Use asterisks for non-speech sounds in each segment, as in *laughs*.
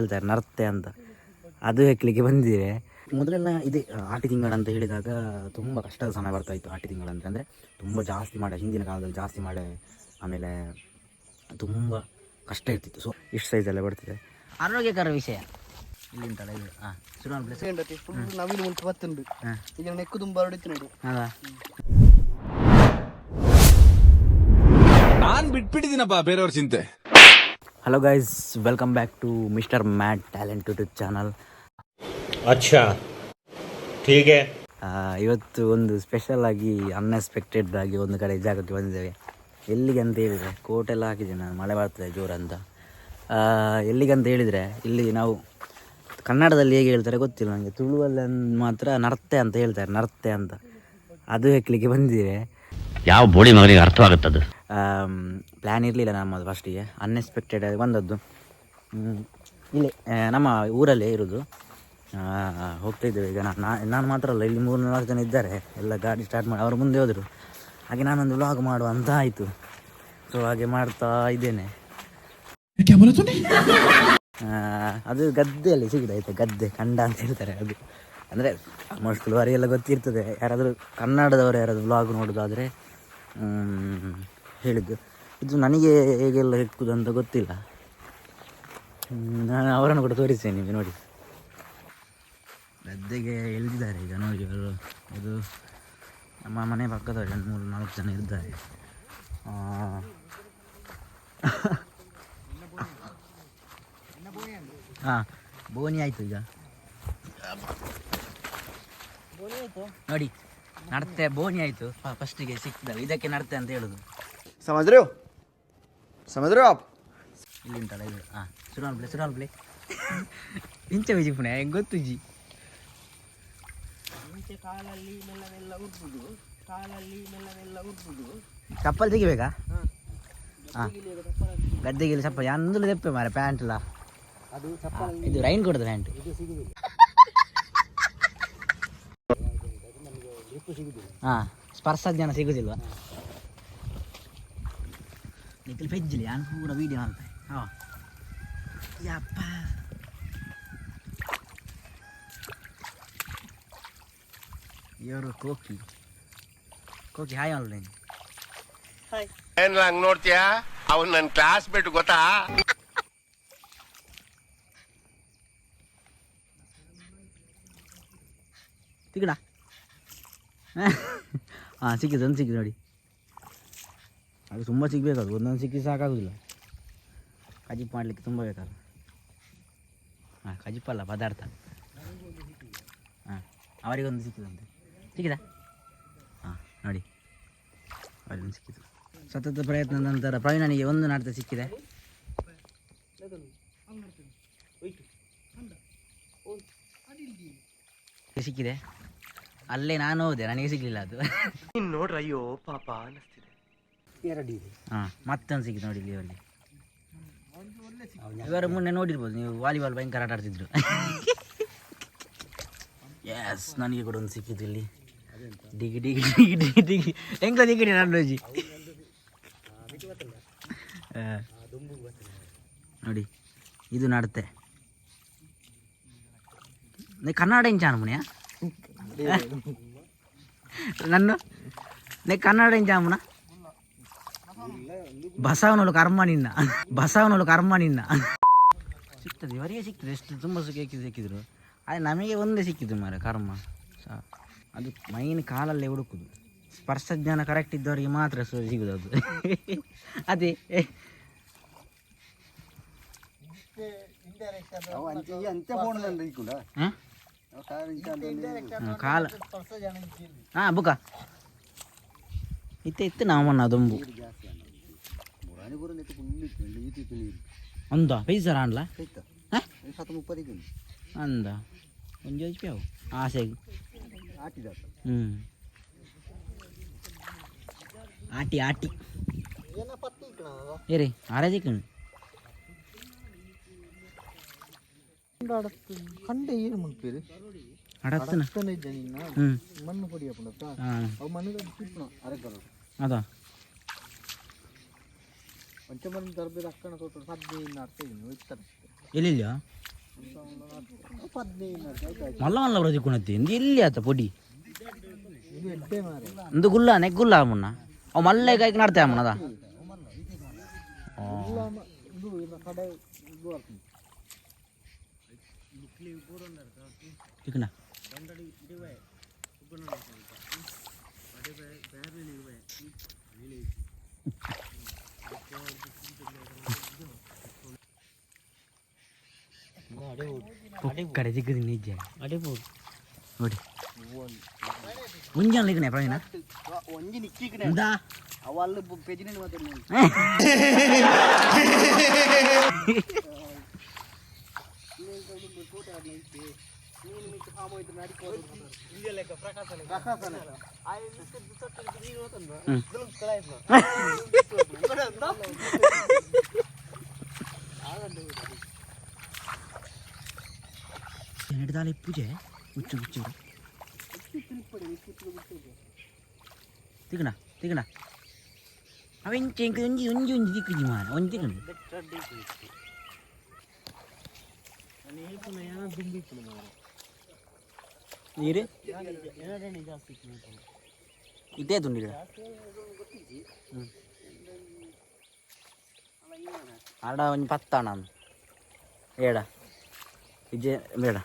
ಹೇಳ್ತಾರೆ ನರ್ತೆ ಅಂತ. ಅದು ಹೆಕ್ಲಿಕ್ಕೆ ಬಂದಿದೆ. ಮೊದಲೆಲ್ಲ ಇದೆ ಆಟಿ ತಿಂಗಳು ಅಂತ ಹೇಳಿದಾಗ ತುಂಬ ಕಷ್ಟದ ಸಮಯ ಬರ್ತಾ ಇತ್ತು ಆಟಿ ತಿಂಗಳು ಅಂತ. ಅಂದರೆ ತುಂಬ ಜಾಸ್ತಿ ಮಳೆ ಹಿಂದಿನ ಕಾಲದಲ್ಲಿ ಜಾಸ್ತಿ ಮಳೆ ಆಮೇಲೆ ತುಂಬ ಕಷ್ಟ ಇರ್ತಿತ್ತು. ಸೊ ಇಷ್ಟು ಸೈಜೆಲ್ಲ ಬರ್ತಿದೆ. ಆರೋಗ್ಯಕರ ವಿಷಯ. ಇಲ್ಲಿಂತಲ್ಲ ಇದು ಹಾಂ ಸುರಾನ್ ಪ್ಲೇಸ್ ಫುಲ್ ನವೀನ ಮುಂಚೆ ಬತ್ತುಂಡು ಹಾಂ. ಈಗ ನೆಕ್ಕು ತುಂಬ ಹೊಡಿತು ನೋಡು ಅಲ್ಲ ನಾನ್ ಬಿಟ್ಬಿಟ್ಟಿದ್ದೀನಪ್ಪ ಬೇರೆಯವ್ರ ಚಿಂತೆ. Hello guys welcome back to mister Matt talent YouTube channel ಅಚ್ಚಾ. ಹೀಗೆ. ಇವತ್ತು ಒಂದು ಸ್ಪೆಷಲ್ ಆಗಿ ಅನ್ಎಕ್ಸ್ಪೆಕ್ಟೆಡ್ ಆಗಿ ಒಂದು ಕಡೆ ಜಾಗಕ್ಕೆ ಬಂದಿದ್ದೇವೆ. ಎಲ್ಲಿಗೆ ಅಂತ ಹೇಳಿದರೆ ಕೋಟೆಲ್ಲ ಹಾಕಿದೆ ನಾನು. ಮಳೆ ಬರ್ತದೆ ಜೋರು ಅಂತ. ಎಲ್ಲಿಗೆ ಅಂತ ಹೇಳಿದರೆ ಇಲ್ಲಿ ನಾವು ಕನ್ನಡದಲ್ಲಿ ಹೇಗೆ ಹೇಳ್ತಾರೆ ಗೊತ್ತಿಲ್ಲ ನನಗೆ ತುಳುವಲ್ಲಿ ಮಾತ್ರ ನರ್ತೆ ಅಂತ ಹೇಳ್ತಾರೆ. ನರ್ತೆ ಅಂತ. ಅದು ಹೆಕ್ಲಿಕ್ಕೆ ಬಂದಿದೆ ಯಾವ ಬೋಳಿ ಮಗನಿಗೆ ಅರ್ಥವಾಗುತ್ತದೆ? ಪ್ಲ್ಯಾನ್ ಇರಲಿಲ್ಲ ನಮ್ಮದು ಫಸ್ಟಿಗೆ ಅನ್ಎಕ್ಸ್ಪೆಕ್ಟೆಡ್ ಆಗಿ ಬಂದದ್ದು. ಇಲ್ಲಿ ನಮ್ಮ ಊರಲ್ಲೇ ಇರೋದು. ಆ, ಹೋಗ್ತಾ ಇದ್ದೇವೆ. ಈಗ ನಾನು ನಾನು ಮಾತ್ರ ಅಲ್ಲ ಇಲ್ಲಿ ಮೂರು ನಾಲ್ಕು ಜನ ಇದ್ದಾರೆ. ಎಲ್ಲ ಗಾಡಿ ಸ್ಟಾರ್ಟ್ ಮಾಡಿ ಅವರು ಮುಂದೆ ಹೋದರು. ಹಾಗೆ ನಾನೊಂದು ವ್ಲಾಗ್ ಮಾಡುವ ಅಂತ ಆಯಿತು. ಸೊ ಹಾಗೆ ಮಾಡ್ತಾ ಇದ್ದೇನೆ. ಅದು ಗದ್ದೆಯಲ್ಲಿ ಸಿಗಿದೆ ಆಯ್ತಾ? ಗದ್ದೆ ಕಂಡ ಅಂತ ಹೇಳ್ತಾರೆ ಅದು. ಅಂದರೆ ಆಲ್ಮೋಸ್ಟ್ ಎಲ್ಲ ಗೊತ್ತಿರ್ತದೆ. ಯಾರಾದರೂ ಕನ್ನಡದವರು ಯಾರಾದರೂ ವ್ಲಾಗ್ ನೋಡೋದಾದರೆ ಹೇಳಿದ್ದು. ಇದು ನನಗೆ ಹೇಗೆಲ್ಲ ಹೆಕ್ಕುದು ಅಂತ ಗೊತ್ತಿಲ್ಲ. ನಾನು ಅವರನ್ನು ಕೂಡ ತೋರಿಸ್ತೇನೆ ನಿಮಗೆ ನೋಡಿ. ಗದ್ದೆಗೆ ಎಳೆದಿದ್ದಾರೆ ಈಗ ನೋಡಿ ಅವರು. ಇದು ನಮ್ಮ ಮನೆ ಪಕ್ಕದವರು ಒಂದು ಮೂರು ನಾಲ್ಕು ಜನ ಇದ್ದಾರೆ. ಹಾಂ, ಬೋನಿ ಆಯಿತು ಈಗ. ನೋಡಿ, ನಡತೆ, ಬೋನಿ ಆಯಿತು. ಫಸ್ಟಿಗೆ ಸಿಕ್ಕಿದಾಗ ಇದಕ್ಕೆ ನಡತೆ ಅಂತ ಹೇಳೋದು. समझ रहे हो समझ रहे हो आप ಸುರಾನ್ ಪ್ಲೇ ಸುರಾನ್ ಪ್ಲೇ ಇಂಚ ಪುಣೆ ಚಪ್ಪಲ್ ತೆಗಿಬೇಕಾ? ಹಾಂ. ಚಪ್ಪಲ್. ಯಾನಂದ್ರೆ ತೆಪ್ಪೆ ಮಾರ ಪ್ಯಾಂಟ್ ಎಲ್ಲ? ಇದು ರೈನ್ ಕೊಡೋದು ಪ್ಯಾಂಟ್. ಇದು ಸ್ಪರ್ಶ ಜ್ಞಾನ ಸಿಗುದಿಲ್ವಾ? ನಿಖಿಲ್ ಫೆಜ್ಜಿಲಿ ನಾನು ಪೂರ ವೀಡಿಯೋ ಮಾಡ್ತೆ ಹಾಂ ಯಪ್ಪ ಇವರು ಕೋಕಿ ಕೋಕಿ ಹಾಯ್ ನೀನು ಏನ್ ಹಂಗ್ ನೋಡ್ತೀಯಾ ಅವನ್ ನನ್ನ ಕ್ಲಾಸ್ ಬಿಟ್ಟು ಗೊತ್ತಾ ತಿಗಡ ಹಾಂ ಸಿಕ್ಕಿದೆ ಒಂದು ಸಿಕ್ಕಿದೆ ನೋಡಿ ಅದು ತುಂಬ ಅದು ಒಂದೊಂದು ಸಿಕ್ಕಿ ಸಾಕಾಗೋದಿಲ್ಲ. ಕಜಿಪ್ ಮಾಡಲಿಕ್ಕೆ ತುಂಬ ಬೇಕಲ್ಲ ಹಾಂ ಕಜಿಪ್ಪಲ್ಲ ಪದಾರ್ಥ. ಹಾಂ, ಅವರಿಗೊಂದು ಸಿಕ್ಕಿದಂತೆ. ಸಿಕ್ಕಿದ? ಹಾಂ, ನೋಡಿ. ಅವರಿಗೊಂದು ಸಿಕ್ಕಿತು ಸತತ ಪ್ರಯತ್ನದ ನಂತರ ಪ್ರವೀಣನಿಗೆ ಒಂದು ನಾಟಕ ಸಿಕ್ಕಿದೆ. ಸಿಕ್ಕಿದೆ. ಅಲ್ಲೇ ನಾನು ಹೋದೆ, ನನಗೆ ಸಿಗಲಿಲ್ಲ ಅದು. ನೋಡ್ರಿ, ಅಯ್ಯೋ, ಪಾಪ ಅನಿಸ್ತಿದೆ ಎರಡು ಇದೆ. ಹಾಂ ಮತ್ತೊಂದು ಸಿಕ್ಕಿದೆ ನೋಡಿ ಇಲ್ಲಿ ಅವರಿಗೆ ಇವರು ಮೊನ್ನೆ ನೋಡಿರ್ಬೋದು ನೀವು ವಾಲಿಬಾಲ್ ಭಯಂಕರ ಆಟ ಆಡ್ತಿದ್ರು. ಎಸ್ ನನಗೆ ಕೂಡ ಒಂದು ಸಿಕ್ಕಿತು ಇಲ್ಲಿ. ಡಿಗಿ ಡಿಗಿ ಡಿಗಿ ಡಿಗಿ ಡಿಗಿ ಹೆಂಗ ದಿಗಿಡಿ ನಾನು ಜಿ ನೋಡಿ ಇದು ನಡತೆ ನೀ ಕನ್ನಡ ಇಂಚ ಅನ್ಮುನಿಯ? *laughs* ನನ್ನ? ನೀ ಕನ್ನಡ ಇಂಚ ಅಮ್ಮನ ಬಸವನೋಳು ಕರ್ಮ ನಿನ್ನ ಬಸವನೋಳು ಕರ್ಮ ನಿನ್ನ ಸಿಗ್ತದೆ ಇವರಿಗೆ ಸಿಗ್ತದೆ ಎಷ್ಟು ತುಂಬ ಸಿಕ್ಕಿ ಸಿಕ್ಕಿದ್ರು ಆದರೆ ನಮಗೆ ಒಂದೇ ಸಿಕ್ಕಿದ್ದು ಮಾರೆ ಕರ್ಮ ಸ- ಅದು ಮೈನ್ ಕಾಲಲ್ಲೇ ಹುಡುಕುದು ಸ್ಪರ್ಶ ಜ್ಞಾನ ಕರೆಕ್ಟ್ ಇದ್ದವರಿಗೆ ಮಾತ್ರ ಸು- ಸಿಗುದು ಅದು ಅದೇ ಅವ ಅಂಚೆ ಈ ಅಂಚೆ ಫೋನ್ ಇಕ್ಕುಂಡ ಹಾಂ ಕಾಲ ಇಂಚ ಅಂದ್ರೆ ಕಾಲ ಹಾಂ ಬುಕ ಇತ್ತೆ ಇತ್ತು ನಾವನ್ನ ದೊಂಬು ಮುರಾನಿ ಗುರು ನೆಟ್ಟು ಫುಲ್ ಇತ್ತು ಈತಿ ತಿಳಿ ಅಂದ ಪೈಸರ ಅನ್ಲ ಕೈತ ಹಾಂ ಸತ ಮುಪ್ಪದಿಕ್ಕೆ ಅಂದ ಒಂದು ಯೋಚಿಪಿ ಅವು ಆಸೆಗೆ ಆಟಿದ ಹ್ಞೂ ಆಟಿ ಆಟಿ ಏನ ಪತ್ತಿ ಇಕ್ಕಣ ಏರಿ ಆರಾಜಿಕ್ಕಣ್ ಕಂಡೆ ಏನು ಮುನ್ಪೇರು ಅಡತ್ತನ ಅಷ್ಟನೇ ಇದ್ದ ನಿನ್ನ ಹ್ಞೂ ಮಣ್ಣು ಪೊಡಿಯ ಪುಂಡತ್ತ ಹಾಂ ಅವು ಮಣ್ಣು ತಿಪ್ಪಣ ಅರೆಕಲ್ಲ ಅದ ಪಂಚಮಣ್ಣು ತರಬೇದ ಅಕ್ಕಣ ತೋಟ ಸಾಧ್ಯ ಇನ್ನು ಅರ್ಥ ಇನ್ನು ಇರ್ತಾರೆ ಎಲ್ಲಿಲ್ಲ? ಮಲ್ಲ ಮಲ್ಲ ಬರೋದಿ ಕುಣತಿ ಇಂದು ಎಲ್ಲಿ ಆತ ಪೊಡಿ? ಇಂದು ಗುಲ್ಲ ನೆಕ್ ಗುಲ್ಲ ಮುನ್ನ ಅವು ಮಲ್ಲೆ ಕೈಗೆ ನಡ್ತಾ ಅಮ್ಮನ ಅದ ಚಿಕನ ಕಡೆ ಸಿಕ್ಕದಿ నేను మీకు ఫామ్ అవుతున్నా ఇండియా లెక్క ప్రకాశం ప్రకాశం ఎన్నడాలి *laughs* పూజ? కూర్చో కూర్చో. తిగనా తిగనా. అవి ఇంకే ఇంక ఉంజి ఉంజి దిక్కుది మా ఉంజి తిగండి అని ఏకున్నాయా దుమ్మిక్కున్నా ನೀರು ಇದೇ ತುಂಡಿರ ಆಡ ಒಂಜಿ ಪತ್ತಾಣ ಏಡ ವಿಜಯ ಬೇಡ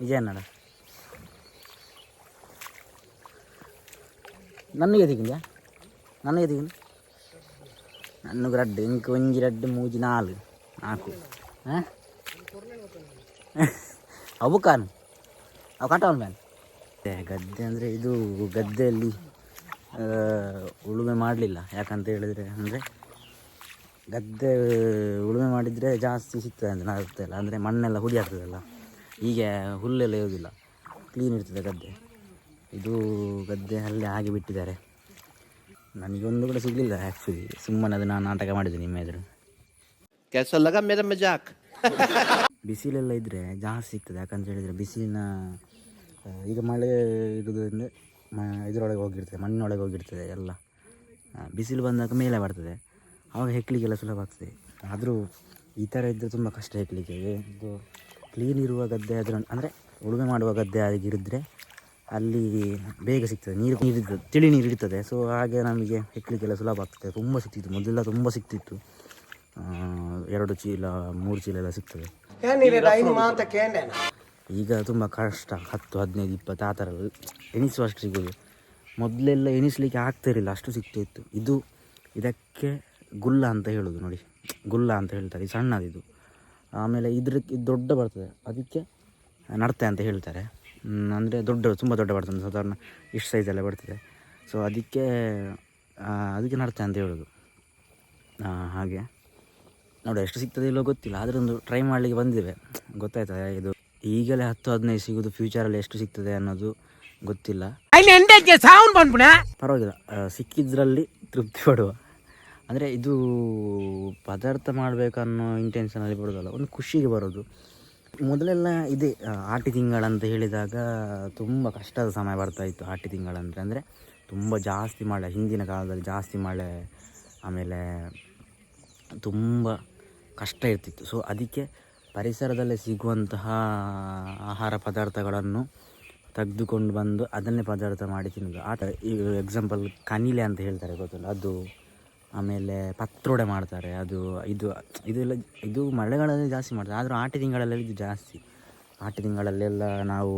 ವಿಜಯ ಅನ್ನಡ ನನಗೆ ತೆಗಿಂದ್ಯಾ ನನಗೆ ತೆಗಿಂದು ನನಗೆ ರಡ್ಡು ಇಂಕ ಒಂಜಿ ರಡ್ಡು ಮೂಜಿ ನಾಲು ನಾಲ್ಕು ಹಾಂ ಅವು ಮೇಲೆ ಗದ್ದೆ ಅಂದರೆ ಇದು ಗದ್ದೆಯಲ್ಲಿ ಉಳುಮೆ ಮಾಡಲಿಲ್ಲ. ಯಾಕಂತ ಹೇಳಿದರೆ ಅಂದರೆ ಗದ್ದೆ ಉಳುಮೆ ಮಾಡಿದರೆ ಜಾಸ್ತಿ ಸಿಗ್ತದೆ ಅಂದರೆ ಅಲ್ಲ ಅಂದರೆ ಮಣ್ಣೆಲ್ಲ ಹುಡಿ ಆಗ್ತದಲ್ಲ. ಹೀಗೆ ಹುಲ್ಲೆಲ್ಲ ಇರೋದಿಲ್ಲ. ಕ್ಲೀನ್ ಇರ್ತದೆ ಗದ್ದೆ. ಇದು ಗದ್ದೆ ಅಲ್ಲಿ ಹಾಗೆ ಬಿಟ್ಟಿದ್ದಾರೆ. ನನಗೊಂದು ಕೂಡ ಸಿಗಲಿಲ್ಲ ಆ್ಯಕ್ಚುಲಿ ಸುಮ್ಮನೆ ಅದು ನಾನು ನಾಟಕ ಮಾಡಿದೆ ನಿಮ್ಮ ಎದುರು. ಕೆಲಸ ಲಗ ಮೇರ ಮಜಾಕ್ ಬಿಸಿಲೆಲ್ಲ ಇದ್ದರೆ ಜಾಸ್ತಿ ಸಿಗ್ತದೆ. ಯಾಕಂತ ಹೇಳಿದರೆ ಬಿಸಿಲಿನ ಈಗ ಮಳೆ ಇರೋದ್ರಿಂದ ಮ, ಇದರೊಳಗೆ ಹೋಗಿರ್ತದೆ, ಮಣ್ಣಿನೊಳಗೆ ಹೋಗಿರ್ತದೆ ಎಲ್ಲ. ಬಿಸಿಲು ಬಂದಾಗ ಮೇಲೆ ಬರ್ತದೆ. ಆವಾಗ ಹೆಕ್ಕಲಿಕ್ಕೆಲ್ಲ ಸುಲಭ ಆಗ್ತದೆ. ಆದರೂ ಈ ಥರ ಇದ್ದರೆ ತುಂಬ ಕಷ್ಟ ಹೆಕ್ಕಲಿಕ್ಕೆ ಇದು ಕ್ಲೀನ್ ಇರುವ ಗದ್ದೆ ಅದರ ಅಂದರೆ ಉಳುಮೆ ಮಾಡುವ ಗದ್ದೆ ಆಗಿರಿದ್ರೆ ಅಲ್ಲಿ ಬೇಗ ಸಿಗ್ತದೆ. ನೀರು ನೀರಿರ್ತದೆ ತಿಳಿ ನೀರು ಇರ್ತದೆ. ಸೊ ಹಾಗೆ ನಮಗೆ ಹೆಕ್ಕಲಿಕ್ಕೆಲ್ಲ ಸುಲಭ ಆಗ್ತದೆ. ತುಂಬ ಸಿಗ್ತಿತ್ತು, ಮೊದಲೆಲ್ಲ ತುಂಬ ಸಿಗ್ತಿತ್ತು. ಎರಡು ಚೀಲ, ಮೂರು ಚೀಲ ಎಲ್ಲ ಸಿಗ್ತದೆ. ಈಗ ತುಂಬ ಕಷ್ಟ ಹತ್ತು ಹದಿನೈದು ಇಪ್ಪತ್ತು ಆ ಥರ ಎಣಿಸುವಷ್ಟು ಸಿಗೋದು ಮೊದಲೆಲ್ಲ ಎಣಿಸ್ಲಿಕ್ಕೆ ಆಗ್ತಿರಲಿಲ್ಲ ಅಷ್ಟು ಸಿಗ್ತಿತ್ತು ಇದು ಇದಕ್ಕೆ ಗುಲ್ಲ ಅಂತ ಹೇಳೋದು ನೋಡಿ. ಗುಲ್ಲ ಅಂತ ಹೇಳ್ತಾರೆ ಇದು ಸಣ್ಣದಿದು. ಆಮೇಲೆ ಇದ್ರಕ್ಕೆ ಇದು ದೊಡ್ಡ ಬರ್ತದೆ ಅದಕ್ಕೆ ನಡತೆ ಅಂತ ಹೇಳ್ತಾರೆ. ಅಂದರೆ ದೊಡ್ಡ ತುಂಬ ದೊಡ್ಡ ಬರ್ತದೆ ಸಾಧಾರಣ ಇಷ್ಟು ಸೈಜೆಲ್ಲ ಬರ್ತದೆ. ಸೊ ಅದಕ್ಕೆ ಅದಕ್ಕೆ ನಡತೆ ಅಂತ ಹೇಳೋದು. ಆ, ಹಾಗೆ. ನೋಡಿ ಎಷ್ಟು ಸಿಗ್ತದೆ ಇಲ್ಲೋ ಗೊತ್ತಿಲ್ಲ. ಆದರೆ ಒಂದು ಟ್ರೈ ಮಾಡಲಿಕ್ಕೆ ಬಂದಿವೆ ಗೊತ್ತಾಯ್ತದೆ ಇದು ಈಗಲೇ ಹತ್ತು ಹದಿನೈದು ಸಿಗೋದು ಫ್ಯೂಚರಲ್ಲಿ ಎಷ್ಟು ಸಿಗ್ತದೆ ಅನ್ನೋದು ಗೊತ್ತಿಲ್ಲ. ಪರವಾಗಿಲ್ಲ. ಸಿಕ್ಕಿದ್ರಲ್ಲಿ ತೃಪ್ತಿ ಪಡುವ. ಅಂದರೆ ಇದು ಪದಾರ್ಥ ಮಾಡಬೇಕನ್ನೋ ಇಂಟೆನ್ಷನಲ್ಲಿ ಬರೋದಲ್ಲ ಒಂದು ಖುಷಿಗೆ ಬರೋದು. ಮೊದಲೆಲ್ಲ ಇದೆ ಆಟಿ ತಿಂಗಳಂತ ಹೇಳಿದಾಗ ತುಂಬ ಕಷ್ಟದ ಸಮಯ ಬರ್ತಾಯಿತ್ತು ಆಟಿ ತಿಂಗಳಂದರೆ ಅಂದರೆ ತುಂಬ ಜಾಸ್ತಿ ಮಳೆ ಹಿಂದಿನ ಕಾಲದಲ್ಲಿ ಜಾಸ್ತಿ ಮಳೆ ಆಮೇಲೆ ತುಂಬ ಕಷ್ಟ ಇರ್ತಿತ್ತು. ಸೊ ಅದಕ್ಕೆ ಪರಿಸರದಲ್ಲೇ ಸಿಗುವಂತಹ ಆಹಾರ ಪದಾರ್ಥಗಳನ್ನು ತೆಗೆದುಕೊಂಡು ಬಂದು ಅದನ್ನೇ ಪದಾರ್ಥ ಮಾಡಿ ತಿನ್ನೋದು ಆ ಥರ ಈ ಎಕ್ಸಾಂಪಲ್ ಕನಿಲೆ ಅಂತ ಹೇಳ್ತಾರೆ ಗೊತ್ತಲ್ಲ? ಅದು ಆಮೇಲೆ ಪತ್ರೊಡೆ ಮಾಡ್ತಾರೆ. ಅದು ಇದು, ಇದೆಲ್ಲ, ಇದು ಮಳೆಗಾಲದಲ್ಲಿ ಜಾಸ್ತಿ ಮಾಡ್ತಾರೆ. ಆದರೂ ಆಟಿ ತಿಂಗಳಲ್ಲೆಲ್ಲ ಇದು ಜಾಸ್ತಿ. ಆಟಿ ತಿಂಗಳಲ್ಲೆಲ್ಲ ನಾವು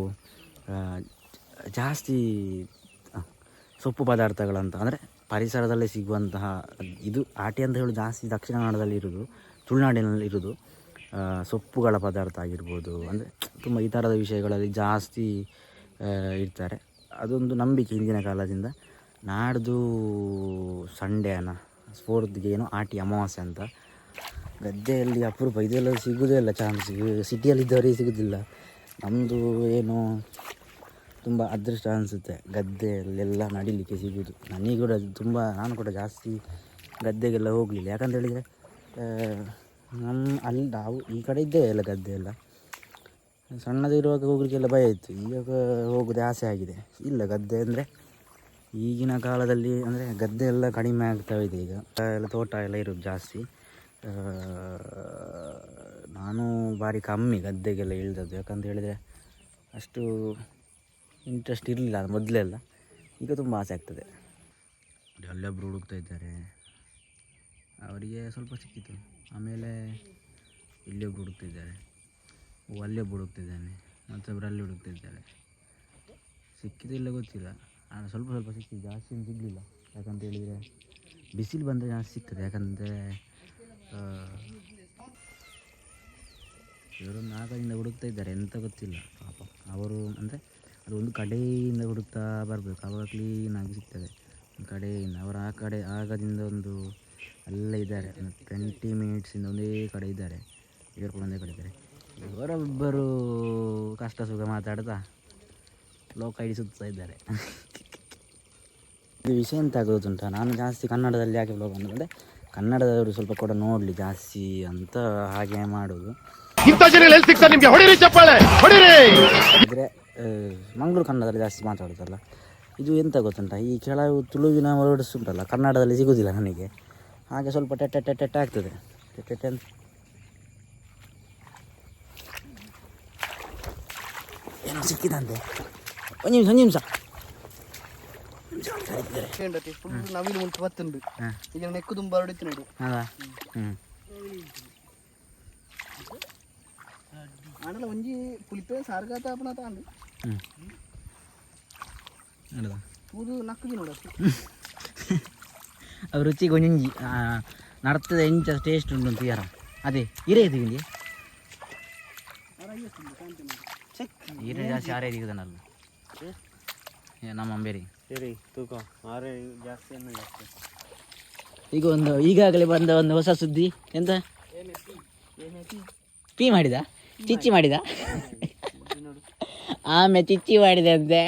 ಜಾಸ್ತಿ ಸೊಪ್ಪು ಪದಾರ್ಥಗಳಂತ. ಅಂದರೆ ಪರಿಸರದಲ್ಲೇ ಸಿಗುವಂತಹ ಇದು ಆಟಿ ಅಂತ ಹೇಳಿ ಜಾಸ್ತಿ ದಕ್ಷಿಣ ಕನ್ನಡದಲ್ಲಿ ಇರೋದು, ತುಳುನಾಡಿನಲ್ಲಿ ಇರೋದು. ಸೊಪ್ಪುಗಳ ಪದಾರ್ಥ ಆಗಿರ್ಬೋದು, ಅಂದರೆ ತುಂಬ ಈ ಥರದ ವಿಷಯಗಳಲ್ಲಿ ಜಾಸ್ತಿ ಇರ್ತಾರೆ. ಅದೊಂದು ನಂಬಿಕೆ ಹಿಂದಿನ ಕಾಲದಿಂದ. ನಾಡ್ದು ಅನ್ನ ಸ್ಫೋರ್ತ್ಗೆ ಏನೋ ಆಟಿ ಅಮಾವಾಸ್ಯೆ ಅಂತ. ಗದ್ದೆಯಲ್ಲಿ ಅಪರೂಪ, ಇದೆಲ್ಲ ಸಿಗೋದೇ ಇಲ್ಲ, ಚಾನ್ಸ್. ಸಿಟಿಯಲ್ಲಿ ಇದ್ದವರಿಗೆ ಸಿಗೋದಿಲ್ಲ. ನಮ್ಮದು ಏನು ತುಂಬ ಅದೃಷ್ಟ ಅನಿಸುತ್ತೆ. ಗದ್ದೆಯಲ್ಲೆಲ್ಲ ನಡಿಲಿಕ್ಕೆ ಸಿಗುವುದು. ನನಗೆ ಕೂಡ ತುಂಬ, ನಾನು ಕೂಡ ಜಾಸ್ತಿ ಗದ್ದೆಗೆಲ್ಲ ಹೋಗಲಿಲ್ಲ. ಯಾಕಂತ ಹೇಳಿದರೆ ನಮ್ಮ ಅಲ್ಲಿ ನಾವು ಈ ಕಡೆ ಇದ್ದೇವೆ ಎಲ್ಲ ಗದ್ದೆ ಎಲ್ಲ. ಸಣ್ಣದಿರುವಾಗ ಹೋಗಲಿಕ್ಕೆಲ್ಲ ಭಯ ಇತ್ತು. ಈಗ ಹೋಗೋದೇ ಆಸೆ ಆಗಿದೆ. ಇಲ್ಲ, ಗದ್ದೆ ಅಂದರೆ ಈಗಿನ ಕಾಲದಲ್ಲಿ ಅಂದರೆ ಗದ್ದೆ ಎಲ್ಲ ಕಡಿಮೆ ಆಗ್ತಾ ಇದೆ ಈಗ. ಎಲ್ಲ ತೋಟ ಎಲ್ಲ ಇರೋದು ಜಾಸ್ತಿ. ನಾನು ಭಾರಿ ಕಮ್ಮಿ ಗದ್ದೆಗೆಲ್ಲ ಇಳಿದದ್ದು. ಯಾಕಂತ ಹೇಳಿದರೆ ಅಷ್ಟು ಇಂಟ್ರೆಸ್ಟ್ ಇರಲಿಲ್ಲ ಮೊದಲೆಲ್ಲ ಈಗ ತುಂಬ ಆಸೆ ಆಗ್ತದೆ. ಅಲ್ಲೊಬ್ಬರು ಹುಡುಕ್ತಾ ಇದ್ದಾರೆ. ಅವರಿಗೆ ಸ್ವಲ್ಪ ಸಿಕ್ಕಿತು. ಆಮೇಲೆ ಇಲ್ಲೊಬ್ರು ಹುಡುಕ್ತಿದ್ದಾರೆ ಅಲ್ಲೊಬ್ಬರು ಹುಡುಕ್ತಿದ್ದಾನೆ ಮತ್ತೊಬ್ಬರು ಅಲ್ಲಿ ಹುಡುಕ್ತಿದ್ದಾರೆ ಸಿಕ್ಕಿದಿಲ್ಲ ಗೊತ್ತಿಲ್ಲ. ಆದರೆ ಸ್ವಲ್ಪ ಸ್ವಲ್ಪ ಸಿಕ್ಕಿ ಜಾಸ್ತಿ ಏನು ಸಿಗಲಿಲ್ಲ. ಯಾಕಂತ ಹೇಳಿದರೆ ಬಿಸಿಲು ಬಂದರೆ ಜಾಸ್ತಿ ಸಿಗ್ತದೆ. ಯಾಕಂದರೆ ಇವರು ನಾಲ್ಕರಿಂದ ಹುಡುಕ್ತಾ ಇದ್ದಾರೆ. ಎಂತ ಗೊತ್ತಿಲ್ಲ. ಪಾಪ. ಅವರು ಅಂದರೆ ಅದು ಒಂದು ಕಡೆಯಿಂದ ಹುಡುಕ್ತಾ ಬರಬೇಕು. ಆವಾಗ ಕ್ಲೀನಾಗಿ ಸಿಗ್ತದೆ. ಒಂದು ಕಡೆಯಿಂದ ಅವರು ಆ ಕಡೆ ಆಗದಿಂದ ಒಂದು ಅಲ್ಲ ಇದ್ದಾರೆ. ಟ್ವೆಂಟಿ ಮಿನಿಟ್ಸಿಂದ ಒಂದೇ ಕಡೆ ಇದ್ದಾರೆ. ಇವರು ಕೂಡ ಒಂದೇ ಕಡೆ ಇದ್ದಾರೆ. ಇವರೊಬ್ಬರು ಕಷ್ಟ ಸುಖ ಮಾತಾಡ್ತಾ ಲೋಕ ಹಿಡಿಸುತ್ತಾ ಇದ್ದಾರೆ. ಇದು *laughs* ವಿಷಯ ಎಂತ ಆಗೋದುಂಟ? ನಾನು ಜಾಸ್ತಿ ಕನ್ನಡದಲ್ಲಿ ಯಾಕೆ ಬ್ಲಾಗ್ ಅಂದರೆ ಕನ್ನಡದವರು ಸ್ವಲ್ಪ ಕೂಡ ನೋಡಲಿ ಜಾಸ್ತಿ ಅಂತ ಹಾಗೆ ಮಾಡೋದು. ಇಂಥ ಮಂಗಳೂರು ಕನ್ನಡದಲ್ಲಿ ಜಾಸ್ತಿ ಮಾತಾಡೋದಲ್ಲ. ಇದು ಎಂತ ಗೊತ್ತುಂಟ? ಈ ಕೆಳವು ತುಳುವಿನ ವರ್ಡ್ಸ್ ಉಂಟಲ್ಲ ಕನ್ನಡದಲ್ಲಿ ಸಿಗೋದಿಲ್ಲ ನನಗೆ. ಹಾಗೆ ಸ್ವಲ್ಪ ಟೆಟ್ಟ ಟೆಟ್ಟ ಆಗ್ತದೆ. ಟೆಟ್ಟೆ ಅಂತ ಏನೋ ಸಿಕ್ಕಿದಂತೆ. ಒಂದು ನಿಮಿಷ ಒಂದು ನಿಮಿಷ. ನವಿಲು ಮುಂಚೆ ಬತ್ತುಂಡು. ಹಾಂ. ಈಗ ನೆಕ್ಕು ತುಂಬ ಹೊಡಿತು ನೋಡಿ. ಹೌದಾ? ಹ್ಞೂ ಆಡಲ ಒಂಜಿ ಪುಲಿಪೆ ಸಾರ್ಗಾತ ತಾಂಡು. ಹ್ಞೂ ಗೊಂಜಿ ಪೂದು ನಕ್ಕುದಿ ನೋಡು ಅಷ್ಟು ಅವು ರುಚಿಗೆ ಒಂಜೊಂಜಿ ನಡ್ತದ ಎಂಚ ಟೇಸ್ಟ್ ಉಂಟು ಅಂತ ಯಾರ? ಅದೇ ಹಿರೇ ಇದು ಇಲ್ಲಿ ಹಿರೇ ಜಾಸ್ತಿ ಆರೇ ಇದನ್ನಲ್ಲ ನಮ್ಮ ಅಂಬೇರಿ. ಸರಿ ತೂಕ. ಆರೆ ಜಾಸ್ತಿ ಅನ್ನಲ್ಲ ಈಗ ಒಂದು ಈಗಾಗಲೇ ಬಂದ ಒಂದು ಹೊಸ ಸುದ್ದಿ. ಎಂತ? ಪೀ ಮಾಡಿದ? ಚಿಚ್ಚಿ ಮಾಡಿದ? ಆಮೇಲೆ ತಿಚ್ಚಿ ಮಾಡಿದೆ ಅಂದೆ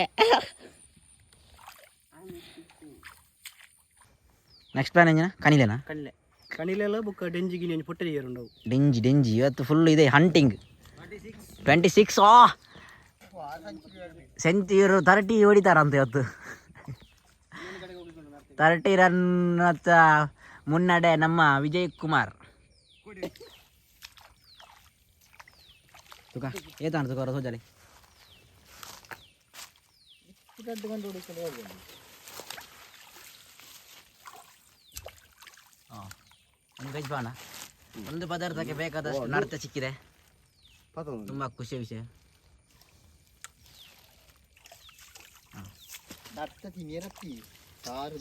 ನೆಕ್ಸ್ಟ್ ಪ್ಲಾನ್ ಎಂಜನ ಕನಿಲೆನಾ ಕಣಿಲೆ. ಕಣಿಲೆಲ್ಲ ಬುಕ್ಕ ಡೆಂಜಿ ಗಿನಿ ಪುಟ್ಟರಿ ಏರುಂಡವು. ಡೆಂಜಿ ಡೆಂಜಿ. ಇವತ್ತು ಫುಲ್ ಇದೆ ಹಂಟಿಂಗ್ ಟ್ವೆಂಟಿ ಸಿಕ್ಸ್ ಆ! ಸೆಂಚುರಿ ತರ್ಟಿ ಹೊಡಿತಾರಂತೆ ಇವತ್ತು. ತರ್ಟಿ ರನ್ ಹತ್ತ ಮುನ್ನಡೆ ನಮ್ಮ ವಿಜಯ್ ಕುಮಾರ್. ತುಕ ಏತಾನ ತುಕ ಸೋಜಲಿ ಹಾಂ ಒಂದು ವೆಜ್ ಬಾಣ ಒಂದು ಪದಾರ್ಥಕ್ಕೆ ಬೇಕಾದಷ್ಟು ನಡತೆ ಸಿಕ್ಕಿದೆ. ತುಂಬ ಖುಷಿ ವಿಷಯ.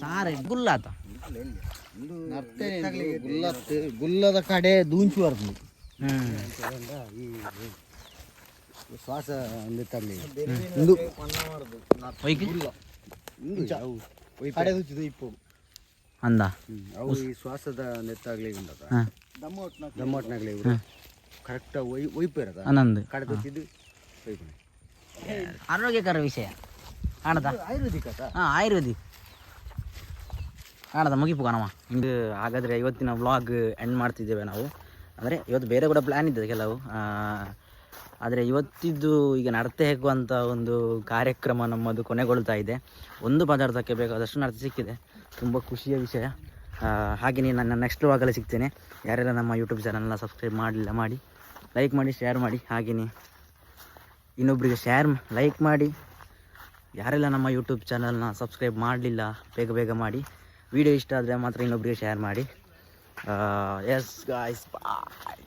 ಸಾರೆ ಗುಲ್ಲಾತ? ಗುಲ್ಲದ ಕಡೆ ದೂಂಚು ಬರ್ತದೆ ಶ್ವಾಸ ಕಡೆ ದೂಚಿದು ಇಪ್ಪು ಅಂದ. ಅವು ಈ ಶ್ವಾಸದ ನೆತ್ತಾಗ್ಲಿ ಉಂಟದ ದಮ್ಮಟ್ನಾಗ್ಲಿ ಕರೆಕ್ಟ್ ಒಯ್ ಒಯ್ಪಿರದ ಆನಂದ್. ಕಡೆ ಒಯ್ಪಣೆ ಆರೋಗ್ಯಕರ ವಿಷಯ. ಕಾಣದ. ಆಯುರ್ವೇದಿಕ ಹಾಂ ಆಯುರ್ವೇದಿಕ್. ಕಾಣದ ಮುಗಿಪು ಕಾಣವ ಹಿಂಗೆ ಹಾಗಾದರೆ ಇವತ್ತಿನ ವ್ಲಾಗ್ ಎಂಡ್ ಮಾಡ್ತಿದ್ದೇವೆ ನಾವು. ಅಂದರೆ ಇವತ್ತು ಬೇರೆ ಕೂಡ ಪ್ಲ್ಯಾನ್ ಇದ್ದದೆ ಕೆಲವು. ಆದರೆ ಇವತ್ತಿದ್ದು ಈಗ ನರ್ತೆ ಹೇಗುವಂಥ ಒಂದು ಕಾರ್ಯಕ್ರಮ ನಮ್ಮದು ಕೊನೆಗೊಳ್ತಾ ಇದೆ. ಒಂದು ಪದಾರ್ಥಕ್ಕೆ ಬೇಕಾದಷ್ಟು ನಡತೆ ಸಿಕ್ಕಿದೆ. ತುಂಬ ಖುಷಿಯ ವಿಷಯ. ಹಾಗೆಯೇ ನನ್ನ ನೆಕ್ಸ್ಟ್ ಆಗಲೇ ಸಿಗ್ತೇನೆ. ಯಾರೆಲ್ಲ ನಮ್ಮ ಯೂಟ್ಯೂಬ್ ಚಾನಲ್ನ ಸಬ್ಸ್ಕ್ರೈಬ್ ಮಾಡಲಿಲ್ಲ ಮಾಡಿ ಲೈಕ್ ಮಾಡಿ ಶೇರ್ ಮಾಡಿ ಹಾಗೆಯೇ ಇನ್ನೊಬ್ಬರಿಗೆ ಶೇರ್ ಲೈಕ್ ಮಾಡಿ. ಯಾರೆಲ್ಲ ನಮ್ಮ ಯೂಟ್ಯೂಬ್ ಚಾನಲ್ನ ಸಬ್ಸ್ಕ್ರೈಬ್ ಮಾಡಲಿಲ್ಲ, ಬೇಗ ಬೇಗ ಮಾಡಿ. ವಿಡಿಯೋ ಇಷ್ಟ ಆದರೆ ಮಾತ್ರ ಇನ್ನೊಬ್ಬರಿಗೆ ಶೇರ್ ಮಾಡಿ. ಎಸ್ ಗಾಯ್ಸ್ ಬಾಯ್